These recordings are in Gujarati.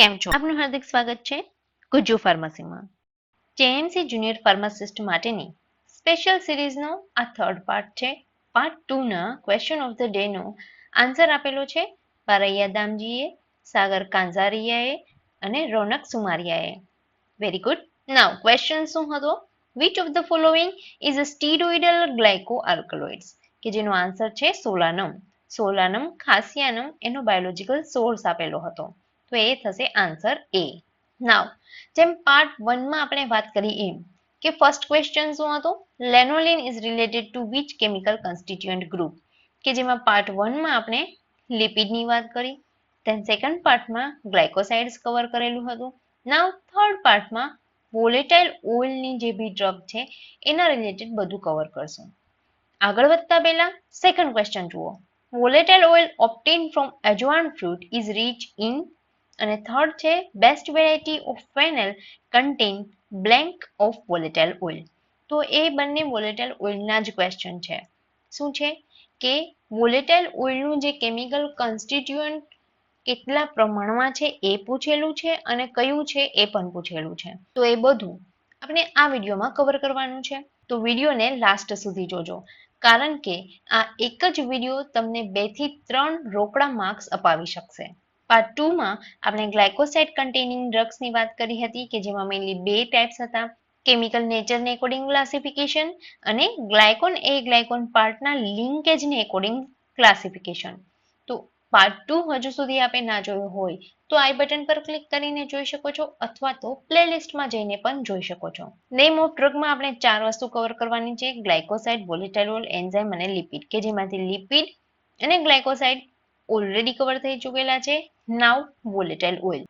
કેમ છો? આપનું હાર્દિક સ્વાગત છે ગુજ્જુ ફાર્મસીમાં. જેએમસી જુનિયર ફાર્માસિસ્ટ માટેની સ્પેશિયલ સિરીઝનો આ થર્ડ પાર્ટ છે. પાર્ટ ટુના ક્વેશ્ચન ઓફ ધ ડે નો આન્સર આપેલો છે બારૈયા દામજીએ, સાગર કાંઝારિયાએ અને રોનક સુમારિયાએ. વેરી ગુડ નાવ ક્વેશ્ચન શું હતો? Which of the following is a steroidal glycoalkaloids કે જેનો આન્સર છે સોલાનમ. સોલાનમ ખાસિયાનમ એનો બાયોલોજીકલ સોર્સ આપેલો હતો. તો એ થશે આન્સર એ નાવ જેમ પાર્ટ વનમાં આપણે વાત કરી એમ કે ફર્સ્ટ ક્વેશ્ચન શું હતો? Lanolin is related to which chemical constituent group કે જેમાં પાર્ટ વનમાં આપણે લિપિડની વાત કરી દેન સેકન્ડ પાર્ટમાં ગ્લાયકોસાઇડ્સ કવર કરેલું હતું. નાવ થર્ડ પાર્ટમાં વોલેટાઇલ ઓઇલની જે બી ડ્રગ છે, એના રિલેટેડ બધું કવર કરશું. આગળ વધતા પહેલા સેકન્ડ ક્વેશ્ચન જુઓ. Volatile oil obtained from ajwain fruit is rich in અને થર્ડ છે best variety of fennel content blank of volatile oil તો એ બંને વોલેટાઇલ ઓઇલના જ ક્વેશ્ચન છે. શું છે? કે વોલેટાઇલ ઓઇલનું જે કેમિકલ કન્સ્ટિટ્યુઅન્ટ કેટલા પ્રમાણમાં છે એ પૂછેલું છે અને કયું છે એ પણ પૂછેલું છે. તો એ બધું આપણે આ વિડીયોમાં કવર કરવાનું છે. તો વિડીયોને લાસ્ટ સુધી જોજો. કારણ કે આ એક જ વીડિયો તમને બેથી ત્રણ રોકડા માર્ક્સ અપાવી શકશે. પાર્ટ ટુમાં આપણે ગ્લાયકોસાઇડ કન્ટેનિંગ ડ્રગ્સની વાત કરી હતી કે જેમાં મેઇનલી બે ટાઈપ્સ હતા. કેમિકલ નેચરને એકોર્ડિંગ ક્લાસિફિકેશન અને ગ્લાયકોન એ ગ્લાયકોન પાર્ટના લિંકેજને એકોર્ડિંગ ક્લાસિફિકેશન તો પાર્ટ ટુ હજુ સુધી આપે ના જોયો હોય તો આઈ બટન પર ક્લિક કરીને જોઈ શકો છો અથવા તો પ્લેલિસ્ટમાં જઈને પણ જોઈ શકો છો. નેમ ઓફ ડ્રગમાં આપણે ચાર વસ્તુ કવર કરવાની છે. ગ્લાયકોસાઇડ વોલેટાઇલ એન્ઝાઇમ અને લિપિડ કે જેમાંથી લિપિડ અને ગ્લાયકોસાઇડ ઓલરેડી કવર થઈ ચૂકેલા છે. નાવ વોલેટાઇલ ઓઇલ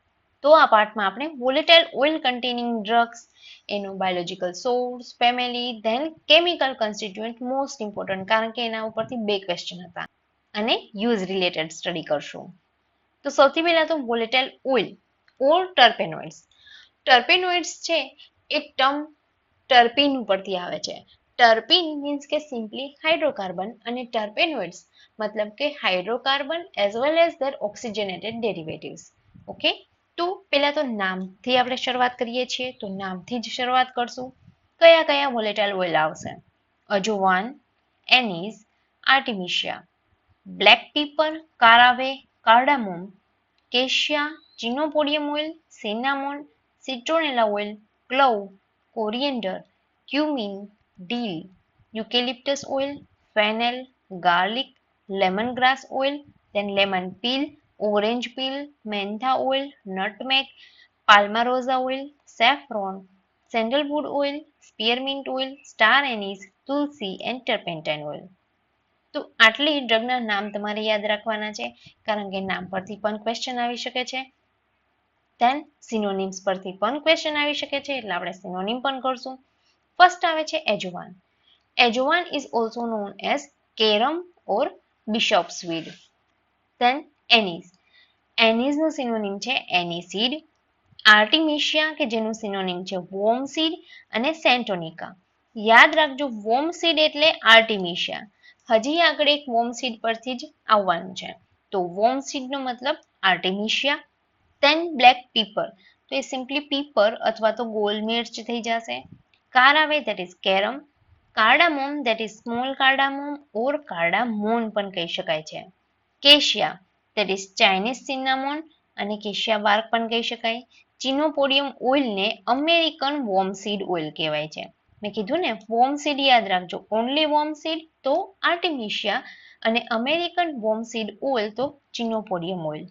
તો આ પાર્ટમાં આપણે વોલેટાઇલ ઓઇલ કન્ટેનિંગ ડ્રગ્સ એનું biological source family then chemical constituent most important કારણ કે એના ઉપરથી બે ક્વેશ્ચન હતા. અને યુઝ રિલેટેડ સ્ટડી કરશું. તો સૌથી પહેલા તો વોલેટાઇલ ઓઇલ ઓર ટર્પેનોઇડ્સ ટર્પેનોઇડ્સ છે, એ ટર્મ ટર્પીન ઉપરથી આવે છે. ટર્પિન મીન્સ કે સિમ્પલી હાઇડ્રોકાર્બન અને ટર્પેનોઇડ્સ મતલબ કે hydrocarbon as well as their oxygenated derivatives okay તો પહેલા તો નામથી આપણે શરૂઆત કરીએ છીએ તો નામથી જ શરૂઆત કરશું કયા કયા વોલેટાઇલ ઓઇલ આવશે ajowan anise artemisia black pepper caraway cardamom cassia chenopodium oil cinnamon citronella oil clove coriander cumin dill eucalyptus oil fennel garlic lemon grass oil then lemon peel, orange peel, mentha oil, nutmeg palmarosa oil, saffron, sandalwood oil, spearmint oil, star anise tulsi and turpentine oil તો આટલી ડ્રગના નામ તમારે યાદ રાખવાના છે, કારણ કે નામ પરથી પણ ક્વેશ્ચન આવી શકે છે. ધેન સિનોનિમ્સ પરથી પણ ક્વેશ્ચન આવી શકે છે, એટલે આપણે સિનોનિમ પણ કરશું. ફર્સ્ટ આવે છે ajowan. Ajowan is also known as carom or bishop's weed anise એનીઝનું synonym છે એનીસીડ આર્ટિમિશિયા કે જેનું સિનોનિમ છે વોમ સીડ અને સેન્ટોનિકા યાદ રાખજો વોમ સીડ એટલે આર્ટિમિશિયા હજી આગળ એક વોમ સીડ પરથી જ આવવાનું છે. તો વોમ સીડનો મતલબ આર્ટિમિશિયા તેન બ્લેક પીપર તો એ સિમ્પલી પીપર અથવા તો ગોલ મિર્ચ થઈ જશે. Caraway? That is carom cardamom that is small cardamom or cardamon પણ કહી શકાય છે. Cassia that is Chinese cinnamon અને કેશિયા બાર્ક પણ કહી શકાય. ચિનોપોડિયમ ઓઇલને અમેરિકન વોમસીડ ઓઇલ કહેવાય છે. મેં કીધું ને વોમસીડ યાદ રાખજો. ઓનલી વોમસીડ તો આર્ટિમિશિયા અને અમેરિકન વોમસીડ ઓઇલ તો ચિનોપોડિયમ ઓઇલ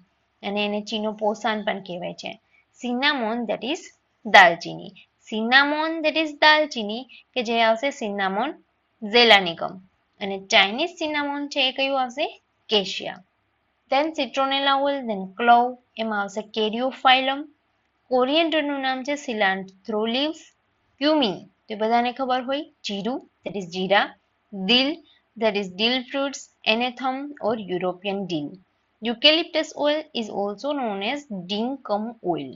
અને એને ચિનોપોસાન પણ કહેવાય છે. Cinnamon that is dalchini. Cinnamon that is dalchini કે જે આવશે સિનામોન ઝેલાનિકમ. અને ચાઇનીઝ સિનામોન છે એ કયું આવશે? Cassia. Then citronella oil then clove એમાં આવશે કેરિયોફાઇલમ કોરિએન્ડરનું નામ છે સિલાન્થ્રો લીવ્સ ક્યુમિન તે બધાને ખબર હોય? જીરું દેટ ઇઝ જીરા. દિલ that is dill fruits, anethum or European dill. Eucalyptus oil is also known as dinkum oil.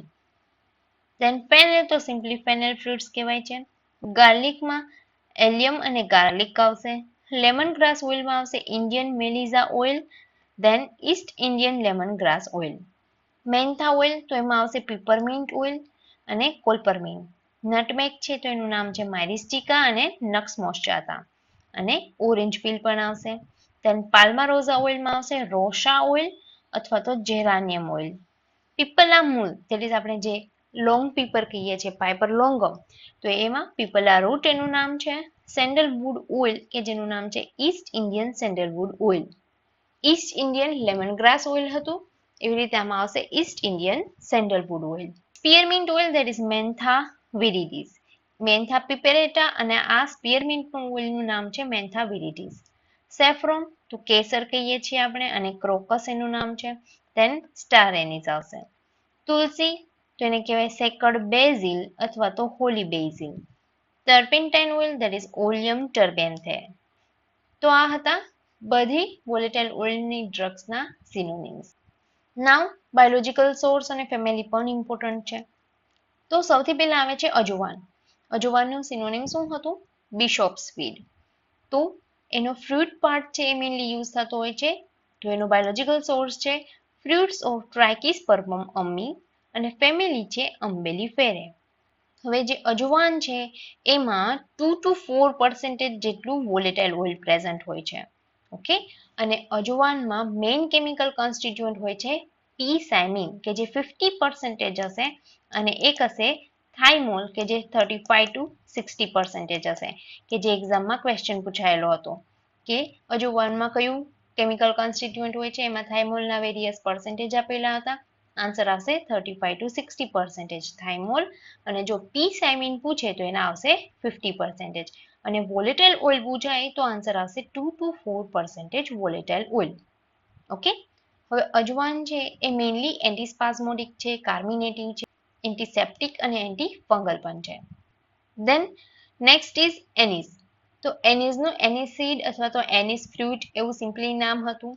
Then fennel તો સિમ્પલી fennel ફ્રૂટ્સ કહેવાય છે ગાર્લિકમાં એલિયમ અને ગાર્લિક આવશે લેમન ગ્રાસ ઓઇલમાં આવશે Indian melissa oil then East Indian lemon grass oil mentha oil તો એમાં આવશે પીપરમિન્ટ ઓઇલ અને કોલ્પરમિન્ટ નટમેક છે તો એનું નામ છે માયરિસ્ટિકા અને નક્સ મોસ્ચાતા અને ઓરેન્જ પીલ પણ આવશે દેન પાલ્મારોઝા ઓઇલમાં આવશે રોશા ઓઇલ અથવા તો જેરાનિયમ ઓઇલ પીપલના મૂળ is આપણે જે લોંગ પીપર કહીએ છીએ પાઇપર લોંગમ તો એમાં પીપલા રૂટ એનું નામ છે સેન્ડલવુડ ઓઇલ કે જેનું નામ છે East Indian sandalwood oil East Indian lemon grass oil હતું, એવી રીતે આમાં આવશે East Indian sandalwood oil spearmint oil that is mentha viridis mentha piperita અને આ સ્પિયરમિન્ટ ઓઇલનું નામ છે મેન્થા વિરિડીઝ સેફ્રોન તો કેસર કહીએ છીએ આપણે, અને ક્રોકસ એનું નામ છે ધેન સ્ટાર એનિસ આવશે. તુલસી તો એને કહેવાય સેકડ બેઝિલ અથવા તો holy basil turpentine oil that is oleum terebinthinae તો આ હતા બધી વોલેટાઇલ ઓઇલની ડ્રગ્સના સિનોનિમ્સ નાવ બાયોલોજીકલ સોર્સ અને ફેમિલી પણ ઇમ્પોર્ટન્ટ છે. તો સૌથી પહેલા આવે છે અજવાન. અજવાનનું સિનોનિમ શું હતું? બિશોપ સ્પીડ તો એનો ફ્રૂટ પાર્ટ છે એ મેઇનલી યુઝ થતો હોય છે. તો એનો બાયોલોજીકલ સોર્સ છે ફ્રૂટ્સ ઓફ ટ્રાઇકિસ પરમમ અમ્મી. અને ફેમિલી છે અંબેલી ફેરે. હવે જે અજવાન છે, એમાં ટુ ટુ ફોર પર્સન્ટેજ જેટલું વોલેટાઇલ ઓઇલ પ્રેઝન્ટ હોય છે. ઓકે અને અજવાનમાં મેઇન કેમિકલ કોન્સ્ટિટ્યુઅન્ટ હોય છે પી સાયમિન કે જે ફિફ્ટી પર્સન્ટેજ હશે અને એક હશે થાઇમોલ કે જે thirty five to sixty percentage હશે, કે જે એક્ઝામમાં ક્વેશ્ચન પૂછાયેલો હતો. કે અજવાનમાં કયું કેમિકલ કોન્સ્ટિટ્યુઅન્ટ હોય છે? એમાં થાઇમોલના વેરિયસ પર્સન્ટેજ આપેલા હતા. આન્સર આવશે thirty five two sixty percentage thymol અને જો પી સેમિન પૂછે તો એના આવશે ફિફ્ટી પર્સન્ટેજ અને વોલેટાઇલ ઓઇલ પૂછાય તો આન્સર આવશે two to four percentage volatile oil okay હવે અજવાન છે એ મેઇનલી એન્ટીસ્પાઝમોટિક છે કાર્મિનેટિવ છે એન્ટીસેપ્ટિક અને એન્ટી ફંગલ પણ છે. દેન નેક્સ્ટ ઇઝ એનિસ તો એનિસનું એનિસીડ અથવા તો એનિસ ફ્રૂટ એવું સિમ્પલી નામ હતું.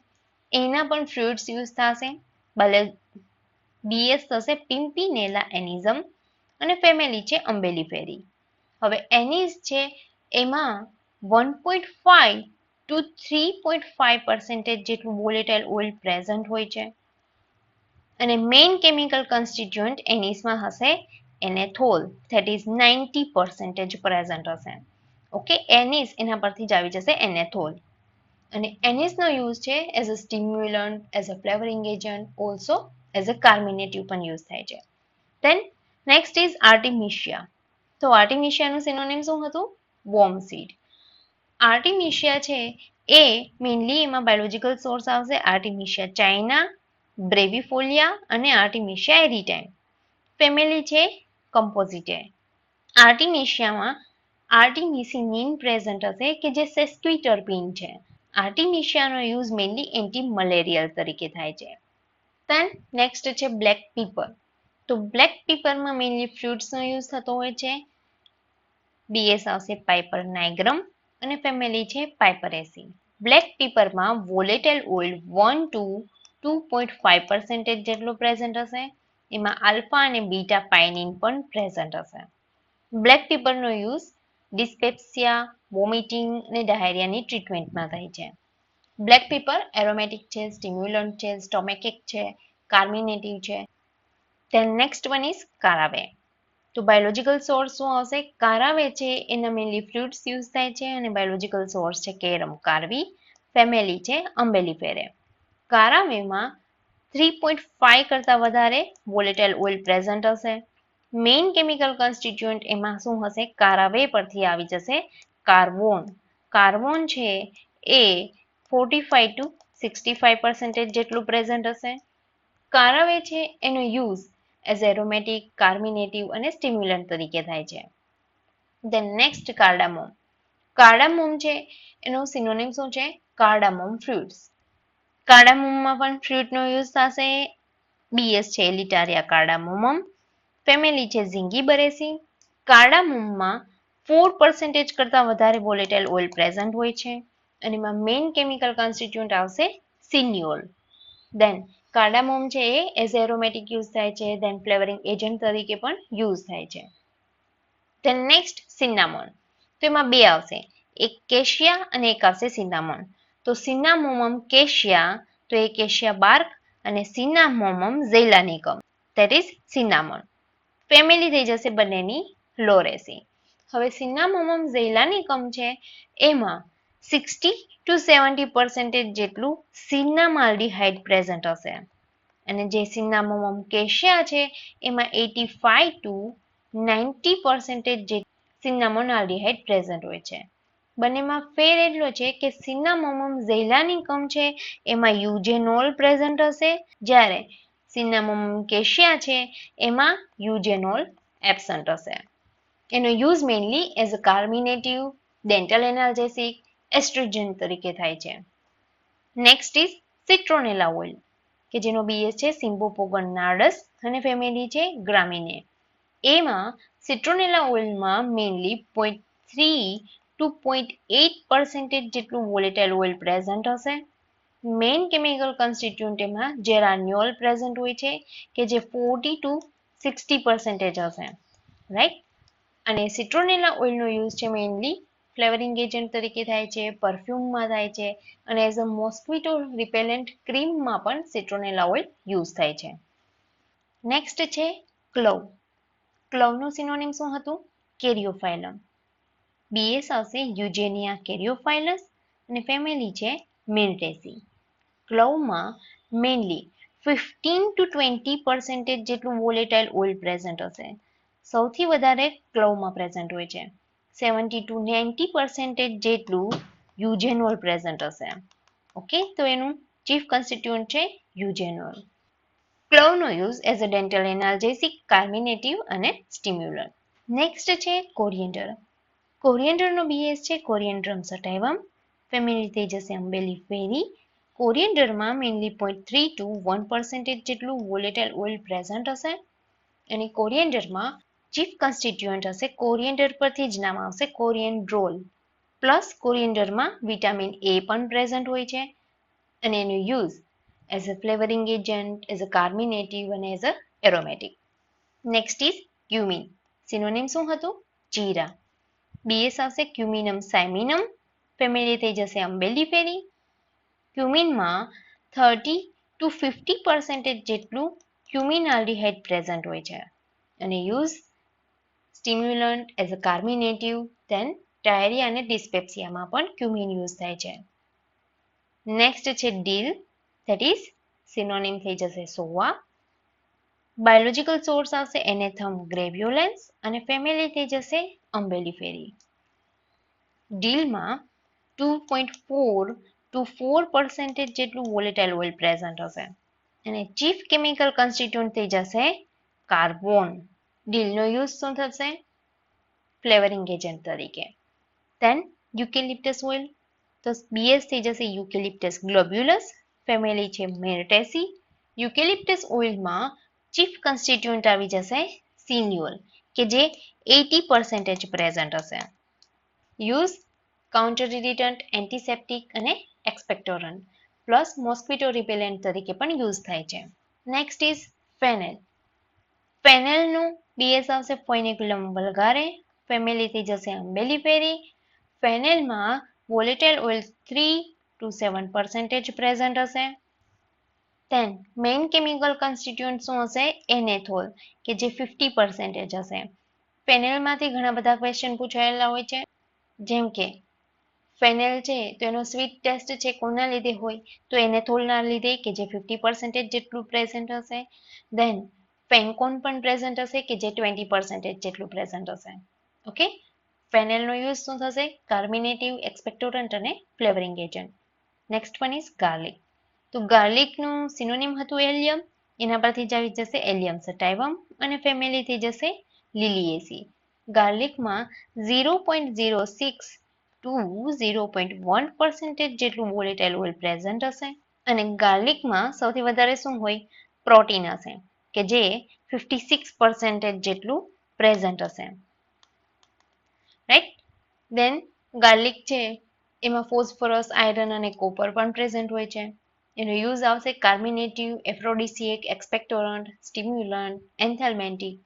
એના પણ ફ્રૂટ્સ યુઝ થશે. બીએસ થશે પિમ્પીનેલા એનિઝમ અને ફેમિલી છે અંબેલી ફેરી. હવે એનિઝ છે એમાં one point five two three point five percentage જેટલું વોલેટાઇલ ઓઇલ પ્રેઝન્ટ હોય છે. અને મેઇન કેમિકલ કન્સ્ટિટ્યુઅન્ટ એનિસમાં હશે anethole. That is ninety percentage present હશે. ઓકે એનિસ એના પરથી જ આવી જશે એનેથોલ. અને એનિસનો યુઝ છે as a stimulant as a flavouring agent also as a carminative પણ યુઝ થાય છે ધેન નેક્સ્ટ ઇઝ આર્ટિમિશિયા તો આર્ટિમિશિયાનું સિનોનિમ શું હતું? વોર્મ સીડ આર્ટિમિશિયા છે, એ મેઇનલી એમાં બાયોલોજીકલ સોર્સ આવશે આર્ટિમિશિયા ચાઇના બ્રેવિફોલિયા અને આર્ટિમિશિયા એરિટાઇમ ફેમિલી છે કમ્પોઝિટે આર્ટિમિશિયામાં આર્ટિમિસિનિન પ્રેઝન્ટ હશે કે જે સેસ્ક્વિટરપિન છે. આર્ટિમિશિયાનો યુઝ મેઇનલી એન્ટી મલેરિયલ તરીકે થાય છે. દેન નેક્સ્ટ છે બ્લેક પીપર તો બ્લેક પીપરમાં મેઇનલી ફ્રૂટ્સનો યુઝ થતો હોય છે. બીએસ આવશે પાઇપર નાઇગ્રમ અને ફેમિલી છે piperaceae black પીપરમાં volatile oil one two two point five percentage જેટલો પ્રેઝન્ટ હશે. એમાં આલ્ફા અને બીટા પાઇનિન પણ પ્રેઝન્ટ હશે. બ્લેક પીપરનો યુઝ ડિસ્પેપ્સિયા વોમિટિંગ અને ડાયરિયાની ટ્રીટમેન્ટમાં થાય છે. બ્લેક પીપર, એરોમેટિક છે, સ્ટિમ્યુલન્ટ છે સ્ટોમેકિક છે કાર્મિનેટિવ છે. Then next one is caraway. તો બાયોલોજીકલ સોર્સ શું આવશે? કારાવે છે એના મેનલી ફ્રૂટ્સ યુઝ થાય છે અને બાયોલોજીકલ સોર્સ છે, કેરમ, કારવી. ફેમિલી છે, અંબેલી ફેરે. કારાવેમાં થ્રી પોઈન્ટ ફાઈવ કરતાં વધારે વોલેટાઇલ ઓઇલ પ્રેઝન્ટ હશે. મેઇન કેમિકલ કન્સ્ટિટ્યુઅન્ટ એમાં શું હશે? કારાવે પરથી આવી જશે, કાર્બોન. કાર્બોન છે, એ forty five to sixty five percentage જેટલું પ્રેઝન્ટ હશે. કારાવે છે, એનો યુઝ એઝ એરોમેટિક કાર્મિનેટિવ અને સ્ટિમ્યુલન્ટ તરીકે થાય છે. ધેન નેક્સ્ટ કાર્ડામોમ કાર્ડામોમ છે, એનો સિનોનિમ શું છે? કાર્ડામોમ ફ્રૂટ્સ કાર્ડામોમમાં પણ ફ્રૂટનો યુઝ થશે. બીએસ છે લિટારિયા કાર્ડામોમમ ફેમિલી છે ઝીંગી બરેસી કાર્ડામોમમાં ફોર પર્સન્ટેજ કરતાં વધારે વોલેટાઇલ ઓઇલ પ્રેઝન્ટ હોય છે. અને એમાં મેઇન કેમિકલ કોન્સ્ટિટ્યુન્ટ આવશે સિન્યુઓલ દેન કાર્ડામોમ છે એ એઝ એરોમેટિક યુઝ થાય છે દેન ફ્લેવરિંગ એજન્ટ તરીકે પણ યુઝ થાય છે. ધેન નેક્સ્ટ સિન્નામોન તો એમાં બે આવશે. એક કેશિયા અને એક આવશે સિન્નામોન તો સિન્નામોમમ કેશિયા, તો એ કેશિયા બાર્ક અને cinnamomum zeylanicum. That is cinnamon family થઈ જશે બંનેની, લોરેસી. હવે સિનામોમમ ઝેલાનિકમ છે, એમાં સિક્સટી ટુ સેવન્ટી પર્સન્ટેજ જેટલું સિનામાલ્ડીહાઇડ પ્રેઝન્ટ હશે. અને જે સિનામોમમ કેશિયા છે, એમાં eighty five to ninety percentage જે સિનામોનાલ્ડીહાઇડ પ્રેઝન્ટ હોય છે. બંનેમાં ફેર એટલો છે કે સિનામોમમ ઝેલાનિકમ છે, એમાં યુજેનોલ પ્રેઝન્ટ હશે. જ્યારે સિન્નામોમમ કેશિયા છે, એમાં યુજેનોલ એબસન્ટ હશે. એનો use mainly as a carminative, dental analgesic estrogen તરીકે થાય છે. નેક્સ્ટ ઇઝ સિટ્રોનેલા ઓઇલ કે જેનો બીએસ છે સિમ્બોપોગન નાડસ અને ફેમિલી છે, ગ્રામીને. એમાં citronella ઓઇલમાં mainly point three two point eight percentage જેટલું વોલેટાઇલ ઓઇલ પ્રેઝન્ટ હશે. મેઇન કેમિકલ કન્સ્ટિટ્યુન્ટ એમાં જેરાન્યોલ પ્રેઝન્ટ હોય છે, કે જે ફોર્ટી ટુ સિક્સટી પર્સન્ટેજ હશે. રાઈટ અને સિટ્રોનેલા ઓઇલનો યુઝ છે મેઇનલી ફ્લેવરિંગ એજન્ટ તરીકે થાય છે, પરફ્યુમમાં થાય છે અને એઝ અ મોસ્કિટો રિપેલેન્ટ ક્રીમમાં પણ સિટ્રોનેલા ઓઇલ યુઝ થાય છે. નેક્સ્ટ છે ક્લવ. ક્લવનું સિનોનિમ શું હતું? કેરિયોફાઇલમ. બીએસ આવશે યુજેનિયા કેરિયોફાઇલસ અને ફેમિલી છે myrtaceae ક્લવમાં mainly fifteen two twenty percentage જેટલું વોલેટાઇલ ઓઇલ પ્રેઝન્ટ હશે. સૌથી વધારે ક્લવમાં પ્રેઝન્ટ હોય છે. સેવન્ટી ટુ નાઇન્ટી પર્સન્ટેજ જેટલું યુજેનોલ પ્રેઝન્ટ હશે. ઓકે તો એનું ચીફ કન્સ્ટિટ્યુન્ટ છે eugenol ક્લોનો use as a dental analgesic carminative અને સ્ટિમ્યુલર નેક્સ્ટ છે કોરિએન્ડર કોરિએન્ડરનો બીએસ છે કોરિએન્ડ્રમ સટાઇવમ ફેમિલી થઈ જશે umbelliferae કોરિએન્ડરમાં mainly point three to one percentage જેટલું વોલેટાઇલ ઓઇલ પ્રેઝન્ટ હશે. અને કોરિએન્ડરમાં ચીફ કન્સ્ટિટ્યુઅન્ટ હશે કોરિએન્ડર પરથી જ નામ આવશે કોરિએન્ડ્રોલ પ્લસ કોરિએન્ડરમાં વિટામિન એ પણ પ્રેઝન્ટ હોય છે, અને એનો use as a flavouring agent as a carminative અને as a aromatic next is cumin synonym શું હતું? જીરા. બીએસ આવશે ક્યુમિનમ સેમિનમ ફેમિલી થઈ જશે અંબેલીફેરી ક્યુમિનમાં થર્ટી ટુ ફિફ્ટી પર્સન્ટેજ જેટલું ક્યુમિન આલ્ડીહાઇડ પ્રેઝન્ટ હોય છે, અને use stimulant as a carminative then diarrhoea અને ડિસ્પેપ્સિયામાં પણ ક્યુમિન યુઝ થાય છે. નેક્સ્ટ છે ડીલ ધેટ ઇઝ સિનોનિમ થઈ જશે સોવા. બાયોલોજિકલ સોર્સ આવશે એનેથમ ગ્રેવ્યુલેન્સ અને ફેમિલી થઈ જશે umbelliferae ડીલમાં two point four two four percentage જેટલું વોલેટાઇલ ઓઇલ પ્રેઝન્ટ હશે. અને ચીફ કેમિકલ કન્સ્ટિટ્યુન્ટ થઈ જશે કાર્બોન ડીલનો યુઝ શું થશે? ફ્લેવરિંગ એજન્ટ તરીકે. ધેન યુકેલિપ્ટસ ઓઇલ તો બીએસ થઈ જશે યુકેલિપ્ટસ ગ્લોબ્યુલસ ફેમિલી છે મેરટેસી યુકેલિપ્ટસ ઓઇલમાં ચીફ કન્સ્ટિટ્યુન્ટ આવી જશે સિન્યુઅલ કે જે એટી પર્સન્ટેજ પ્રેઝન્ટ હશે. યુઝ કાઉન્ટર ઇરિટન્ટ એન્ટિસેપ્ટિક અને એક્સપેક્ટોરન્ટ પ્લસ મોસ્કિટો રિપેલેન્ટ તરીકે પણ યુઝ થાય છે. નેક્સ્ટ ઇઝ ફેનેલ ફેનેલનું બીએસ આવશે ફોઇનિક્યુલમ વલગારે ફેમિલીથી જશે બેલીફેરી ફેનેલમાં volatile oil three to seven percentage present હશે. તેન મેઇન કેમિકલ કન્સ્ટિટ્યુન્ટ શું હશે? એનેથોલ, કે જે ફિફ્ટી પર્સન્ટેજ હશે. ફેનેલમાંથી ઘણા બધા ક્વેશ્ચન પૂછાયેલા હોય છે. જેમ કે, ફેનેલ છે, તો એનો સ્વીટ ટેસ્ટ છે, કોના લીધે હોય? તો એનેથોલના લીધે, કે જે ફિફ્ટી પર્સન્ટેજ જેટલું પ્રેઝન્ટ હશે. દેન ફેન્કોન પણ પ્રેઝન્ટ હશે કે જે ટ્વેન્ટી પર્સન્ટેજ જેટલું પ્રેઝન્ટ હશે? ઓકે ફેનેલનો યુઝ શું થશે? કાર્મિનેટિવ એક્સપેક્ટોરન્ટ અને flavouring agent next one is garlic તો ગાર્લિકનું સિનોનિમ હતું એલિયમ એના પરથી જ આવી જશે એલિયમ સટાઇવમ અને ફેમિલીથી જશે લિલિએસી ગાર્લિકમાં zero point zero six two zero point one percentage જેટલું વોલેટાઇલ ઓઇલ પ્રેઝન્ટ હશે. અને ગાર્લિકમાં સૌથી વધારે શું હોય? પ્રોટીન હશે. કે જે ફિફ્ટી સિક્સ પર્સન્ટેજ જેટલું પ્રેઝન્ટ હશે. રાઈટ દેન ગાર્લિક છે, એમાં ફોસ્ફરસ આયરન અને કોપર પણ પ્રેઝન્ટ હોય છે. એનો યુઝ આવશે carminative aphrodisiac expectorant stimulant anthelmintic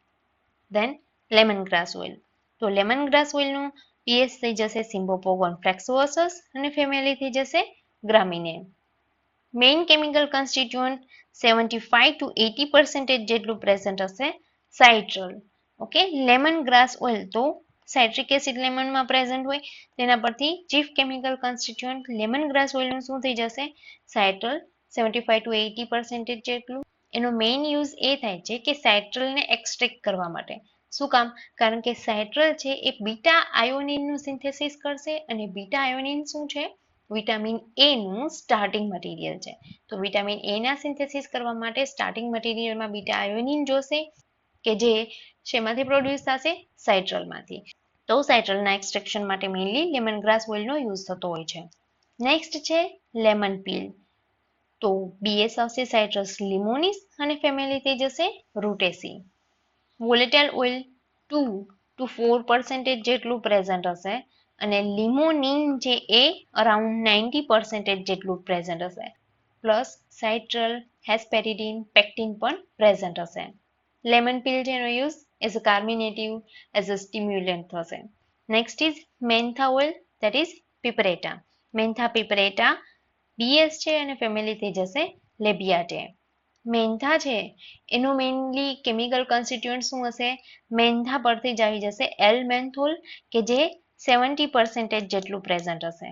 then lemon grass oil તો લેમન ગ્રાસ ઓઇલનું પીએસ થઈ જશે સિમ્બોપોગોન ફ્લેક્સોસસ અને ફેમિલી થઈ જશે gramineae main chemical constituent seventy five to eighty percentage જેટલું પ્રેઝન્ટ હશે citral okay lemon grass oil તો સાઇટ્રિક એસિડ લેમનમાં પ્રેઝન્ટ હોય, તેના પરથી chief chemical constituent lemon grass ઓઇલનું શું થઈ જશે? Citral seventy five to eighty percentage જેટલું. એનો મેઇન યુઝ એ થાય છે કે સાઇટ્રલને એક્સટ્રેક્ટ કરવા માટે. શું કામ? કારણ કે સાઇટ્રલ છે એ બીટા આયોનિનનું સિન્થેસિસ કરશે અને બીટા આયોનિન શું છે? વિટામિન એ નું સ્ટાર્ટિંગ મટીરિયલ છે. તો વિટામિન એ ના સિન્થેસિસ કરવા માટે સ્ટાર્ટિંગ મટીરિયલમાં બીટા આયોનિન જોશે, કે જે શેમાંથી પ્રોડ્યુસ થશે? સાઇટ્રલમાંથી તો સાઇટ્રલના એક્સ્ટ્રેક્શન માટે મેઇનલી લેમન ગ્રાસ ઓઇલનો યુઝ થતો હોય છે. નેક્સ્ટ છે લેમન પીલ તો બીએસ આવશે સાઇટ્રસ લિમોનિસ અને ફેમિલી થઈ જશે rutaceae volatile oil two to four percentage જેટલું પ્રેઝન્ટ હશે. અને લિમોનિન જે એ અરાઉન્ડ નાઇન્ટી પર્સન્ટેજ જેટલું પ્રેઝન્ટ હશે. પ્લસ સાઇટ્રલ હેસ્પેરિડિન પેક્ટિન પણ પ્રેઝન્ટ હશે. લેમન પીલ જેનો use as a carminative as a stimulant થશે. Next is mentha oil that is piperita mentha piperita BS છે અને ફેમિલી થઈ જશે લેબિયાટે મેન્થા છે, એનું મેઇનલી કેમિકલ કોન્સ્ટિટ્યુઅન્ટ શું હશે? મેન્થા પરથી જ આવી જશે એલ મેન્થોલ કે જે સેવન્ટી પર્સન્ટેજ જેટલું પ્રેઝન્ટ હશે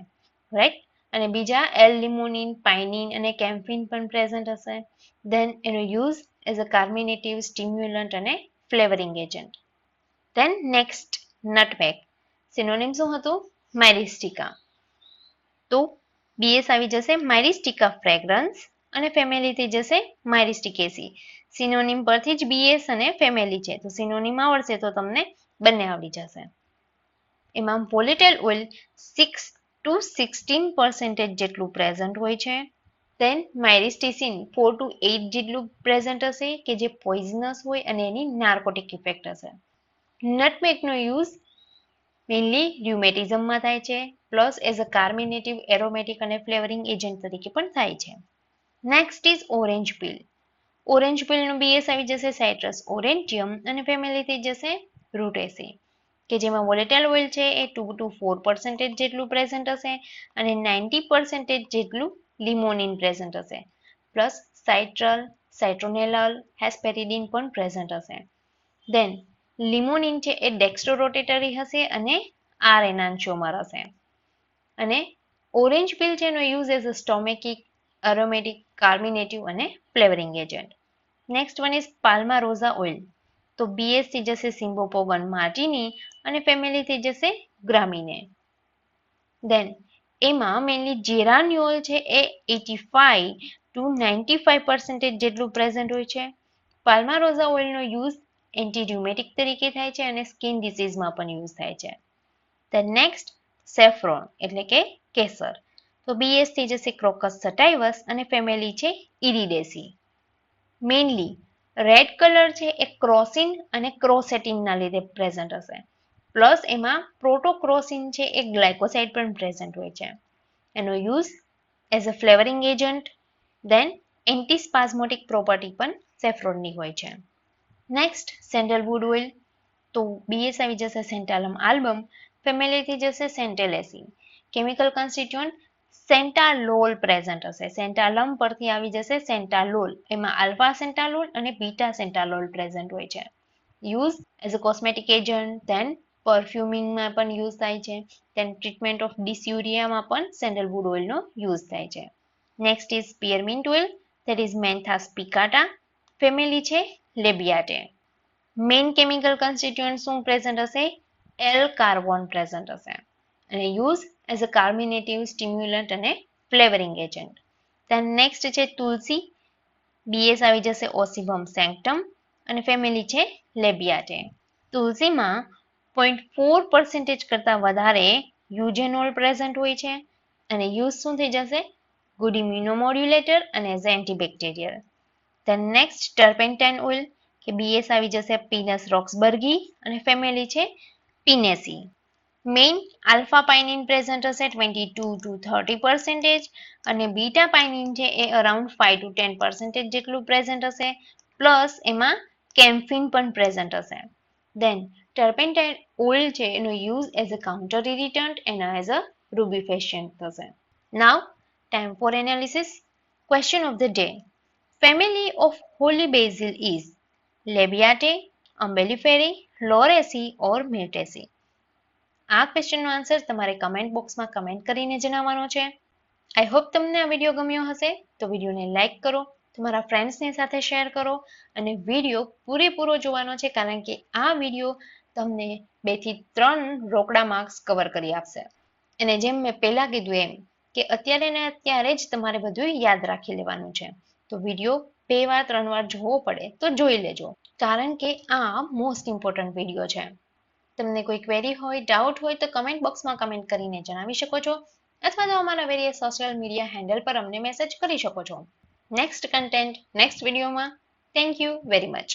રાઈટ અને બીજા એલ લિમોનિન પાઇનિન અને કેમ્ફિન પણ પ્રેઝન્ટ હશે. ધેન એનો use as a carminative stimulant અને flavouring agent then next nutmeg synonym શું હતું? મેરિસ્ટિકા તો બીએસ આવી જશે માઇરિસ્ટિકા ફ્રેગ્રન્સ અને ફેમિલી થઈ જશે માઇરિસ્ટિકેસી સિનોનિમ પરથી જ બીએસ અને ફેમિલી છે. તો સિનોનિમ આવડશે તો તમને બંને આવડી જશે. એમાં volatile oil six to sixteen percentage જેટલું પ્રેઝન્ટ હોય છે. Then myristicin four to eight જેટલું પ્રેઝન્ટ હશે, કે જે પોઈઝનસ હોય અને એની નાર્કોટિક ઇફેક્ટ હશે. નટમેકનો યુઝ મેઇનલી ર્યુમેટિઝમમાં થાય છે plus as a carminative aromatic અને ફ્લેવરિંગ એજન્ટ તરીકે પણ થાય છે. Next is orange peel orange પીલનું BS આવી જશે સાઇટ્રસ ઓરેન્ટિયમ અને ફેમિલી થઈ જશે રૂટેસી કે જેમાં વોલેટાઇલ ઓઇલ છે એ ટુ ટુ ફોર પર્સન્ટેજ જેટલું પ્રેઝન્ટ હશે અને નાઇન્ટી પર્સન્ટેજ જેટલું લિમોનિન પ્રેઝન્ટ હશે. પ્લસ સાઇટ્રલ સાઇટ્રોનેલલ હેસ્પેરિડિન પણ પ્રેઝન્ટ હશે. દેન લિમોનિન છે એ ડેક્સ્ટ્રોરોટેટરી હશે અને આર એનાન્શિયોમર હશે અને ઓરેન્જ પીલ છે એનો યુઝ એઝ અ સ્ટોમેકિક અરોમેટિક કાર્મિનેટિવ અને flavouring agent next one is palma rosa oil તો બીએસથી જશે સિમ્બોપોગન માર્ટિની અને ફેમિલી થઈ જશે ગ્રામીને. દેન એમાં મેઇનલી જેરાન્યુઅલ છે એ eighty five to ninety five percentage જેટલું પ્રેઝન્ટ હોય છે. પાલ્મા રોઝા ઓઇલનો યુઝ એન્ટીડ્યુમેટિક તરીકે થાય છે અને સ્કિન ડિસીઝમાં પણ યુઝ થાય છે. ધ નેક્સ્ટ સેફ્રોન, એટલે કે કેસર. તો બીએસ થઈ જશે ક્રોકસ સટાઇવસ અને ફેમિલી છે ઇરિડેસી મેઇનલી રેડ કલર છે એ ક્રોસિન અને ક્રોસેટિનના લીધે પ્રેઝન્ટ હશે. પ્લસ એમાં પ્રોટોક્રોસિન છે એ ગ્લાયકોસાઇડ પણ પ્રેઝન્ટ હોય છે. એનો use as a flavouring agent then antispasmodic property પણ સેફ્રોનની હોય છે. નેક્સ્ટ સેન્ડલવુડ ઓઇલ તો બીએસ આવી જશે સેન્ટાલમ આલ્બમ ફેમિલીથી જશે santalaceae chemical constituent santalol present હશે. સેન્ટાલમ પરથી આવી જશે સેન્ટાલોલ. એમાં આલ્ફા સેન્ટાલોલ અને બીટા સેન્ટાલોલ પ્રેઝન્ટ હોય છે. Use as a cosmetic agent then પરફ્યુમિંગમાં પણ યુઝ થાય છે. ધેન ટ્રીટમેન્ટ ઓફ ડિસ્યુરિયામાં પણ સેન્ડલવુડ ઓઇલનો યુઝ થાય છે. Next is spearmint oil that is mentha spicata family છે લેબિયાટે મેઇન કેમિકલ કન્સ્ટિટ્યુઅન્ટ શું પ્રેઝન્ટ હશે? એલ કાર્બોન પ્રેઝન્ટ હશે. અને use as a carminative stimulant અને ફ્લેવરિંગ એજન્ટ દેન નેક્સ્ટ છે તુલસી. બીએસ આવી જશે ઓસિબમ સેન્ક્ટમ અને ફેમિલી છે લેબિયાટે. તુલસીમાં પોઈન્ટ ફોર પર્સન્ટેજ કરતાં વધારે યુજેનોલ પ્રેઝન્ટ હોય છે અને યુઝ શું થઈ જશે? ગુડ ઇમ્યુનોમોડ્યુલેટર અને as antibacterial then next turpentine oil કે બીએસ આવી જશે પીનસ રોક્સબર્ગી અને ફેમિલી છે Pinaceae main alpha pinene present હશે twenty two to thirty percentage અને બીટા પાઇનિન છે એ around five to ten percentage જેટલું પ્રેઝન્ટ હશે. પ્લસ એમાં કેમ્ફિન પણ પ્રેઝન્ટ હશે. દેન ટર્પેન્ટાઇન ઓઇલ છે એનો use as a counter irritant and as a rubefacient થશે. Now time for analysis question of the day family of holy basil is Labiatae Umbelliferae, Lauraceae or Myrtaceae. આ ક્વેશ્ચનનો આન્સર તમારે કમેન્ટ બોક્સમાં કમેન્ટ કરીને જણાવવાનો છે. આઈ હોપ તમને આ વીડિયો ગમ્યો હશે. તો વિડીયોને લાઇક કરો, તમારા ફ્રેન્ડ્સની સાથે શેર કરો અને વીડિયો પૂરેપૂરો જોવાનો છે કારણ કે આ વીડિયો તમને બેથી ત્રણ રોકડા માર્ક્સ કવર કરી આપશે. અને જેમ મેં પહેલાં કીધું એમ કે અત્યારે ને અત્યારે જ તમારે બધું યાદ રાખી લેવાનું છે. તો વીડિયો બે વાર, ત્રણ વાર જોવો પડે તો જોઈ લેજો. કારણ કે આ મોસ્ટ ઇમ્પોર્ટન્ટ વીડિયો છે. તમને કોઈ ક્વેરી હોય ડાઉટ હોય તો કમેન્ટ બોક્સમાં કમેન્ટ કરીને જણાવી શકો છો અથવા તો અમારા વેરિયસ સોશિયલ મીડિયા હેન્ડલ પર અમને મેસેજ કરી શકો છો. નેક્સ્ટ કન્ટેન્ટ નેક્સ્ટ વિડીયોમાં થેન્ક યુ વેરી મચ